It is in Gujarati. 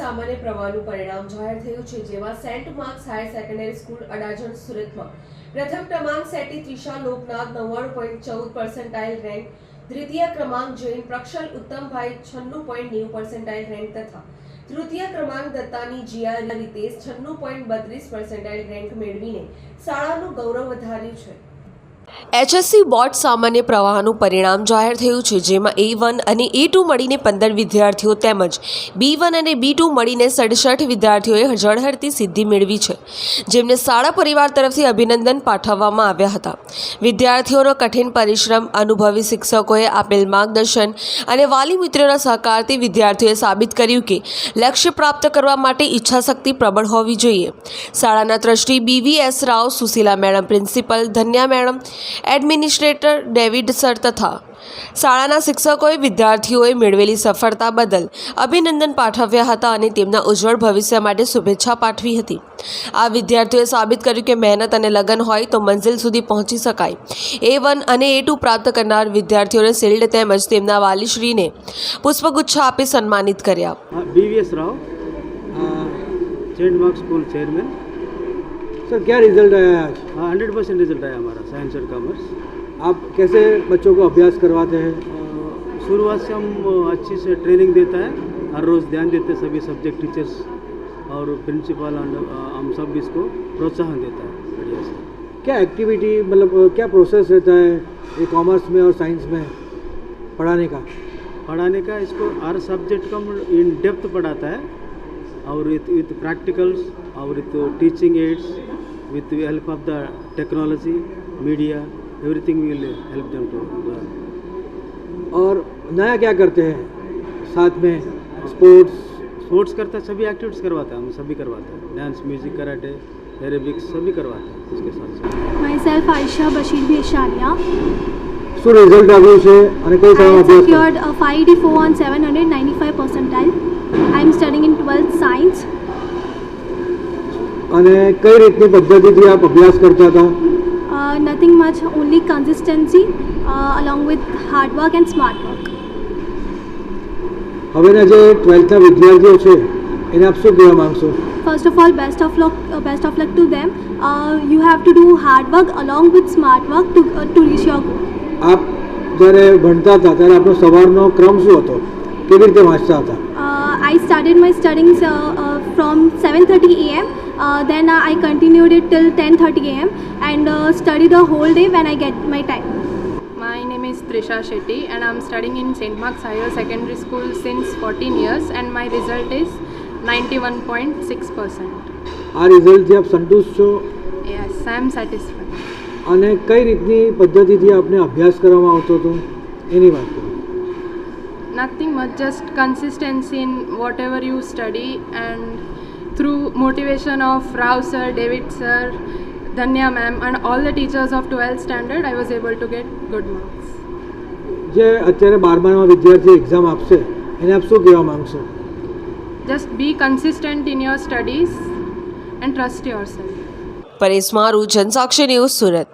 સામાન્ય પ્રવાહનું પરિણામ જાહેર થયું છે જેમાં Saint Mark's higher secondary school Adajan સુરતમાં પ્રથમ ક્રમાંક સેટી ત્રિશા લોકનાથ નવ્વાણું પોઈન્ટ ચૌદ પર્સન્ટાઇલ રેન્ક દ્વિતીય ક્રમાંક જૈન પ્રક્ષલ ઉત્તમભાઈ છન્નું પોઈન્ટ નેવું પર્સન્ટાઇલ રેન્ક તથા તૃતીય ક્રમાંક દત્તાની જીયા રીતે છન્નું પોઈન્ટ બત્રીસ પર્સન્ટાઇલ રેન્ક મેળવીને શાળાનું ગૌરવ વધાર્યું છે એચએસસી બોર્ડ સામાન્ય પ્રવાહનું પરિણામ જાહેર થયું છે જેમાં એ વન અને એ ટુ મળીને પંદર વિદ્યાર્થીઓ તેમજ બી વન અને બી ટુ મળીને સડસઠ વિદ્યાર્થીઓએ ઝળહળતી સિદ્ધિ મેળવી છે જેમને શાળા પરિવાર તરફથી અભિનંદન પાઠવવામાં આવ્યા હતા વિદ્યાર્થીઓનો કઠિન પરિશ્રમ અનુભવી શિક્ષકોએ આપેલ માર્ગદર્શન અને વાલી મિત્રોના સહકારથી વિદ્યાર્થીઓએ સાબિત કર્યું કે લક્ષ્ય પ્રાપ્ત કરવા માટે ઈચ્છાશક્તિ પ્રબળ હોવી જોઈએ શાળાના trustee BVS Rao Sushila madam principal Dhanya madam administrator David sir તથા શાળાના શિક્ષકોએ વિદ્યાર્થીઓએ મેળવેલી સફળતા બદલ અભિનંદન પાઠવ્યા હતા અને તેમના ઉજ્જવળ ભવિષ્ય માટે શુભેચ્છા પાઠવી હતી આ વિદ્યાર્થીઓએ સાબિત કર્યું કે મહેનત અને લગન હોય તો મંઝિલ સુધી પહોંચી શકાય એ વન અને એ ટુ પ્રાપ્ત કરનાર વિદ્યાર્થીઓને શિલ્ડ તેમજ તેમના વાલીશ્રીને પુષ્પગુચ્છ આપી સન્માનિત કર્યા BVS Rao school chairman sir क्या रिजल्ट आया आज हाँ हंड्रेड परसेंट रिजल्ट आया हमारा साइंस और कॉमर्स आप कैसे बच्चों को अभ्यास करवाते हैं शुरुआत से हम अच्छी से ट्रेनिंग देता है हर रोज़ ध्यान देते हैं सभी सब्जेक्ट टीचर्स और प्रिंसिपल हम सब इसको प्रोत्साहन देता है बढ़िया से क्या एक्टिविटी मतलब क्या प्रोसेस रहता है कॉमर्स में और साइंस में पढ़ाने का पढ़ाने का इसको हर सब्जेक्ट का इन डेप्थ पढ़ाता है और विथ विथ प्रैक्टिकल्स और with teaching aids with the help of the technology, media, everything will help them to learn. और नया क्या करते हैं साथ में स्पोर्ट्स स्पोर्ट्स करता है सभी एक्टिविटीज़ करवाते हैं हम सभी करवाते हैं डांस म्यूजिक कराटे एरेबिक्स सभी करवाते हैं इसके साथ साथ माय सेल्फ आयशा बशीर भेशानिया શું રિઝલ્ટ આવ્યું છે અને કઈ સાલ અભ્યાસ કર્યો 5d4 on 795 percentile i am studying in 12th science અને કઈ રીતની પદ્ધતિથી આપ અભ્યાસ કરતા હતા nothing much only consistency along with hard work and smart work હવેના જે ટ્વેલ્થના વિદ્યાર્થીઓ છે એને આપ શું કહેવા માંગશો first of all best of luck best of luck to them you have to do hard work along with smart work to to reach your આપ જ્યારે ભણતા હતા ત્યારે આપણો સવારનો ક્રમ શું હતો કેવી રીતે વાંચતા હતા I started my studyings from seven thirty AM then I continued it till 10:30 a.m. and study the whole day when I get my time. My name is Trisha Shetty and I'm studying in St. Mark's Higher Secondary School since 14 years and my result is 91.6%. આ રિઝલ્ટથી આપ સંતુષ્ટ છો Yes, I am satisfied. અને કઈ રીતની પદ્ધતિથી આપને અભ્યાસ કરવામાં આવતો હતો એની વાત કરો Nothing much, just consistency in whatever you study and through motivation of Rao sir, David sir, Dhanya ma'am and all the teachers of 12th standard I was able to get good marks. જે અત્યારે બારમામાં વિદ્યાર્થી એક્ઝામ આપશે એને આપ શું કહેવા માંગશો just be consistent in your studies and trust yourself Paresh મારું જનસાક્ષી ન્યૂઝ સુરત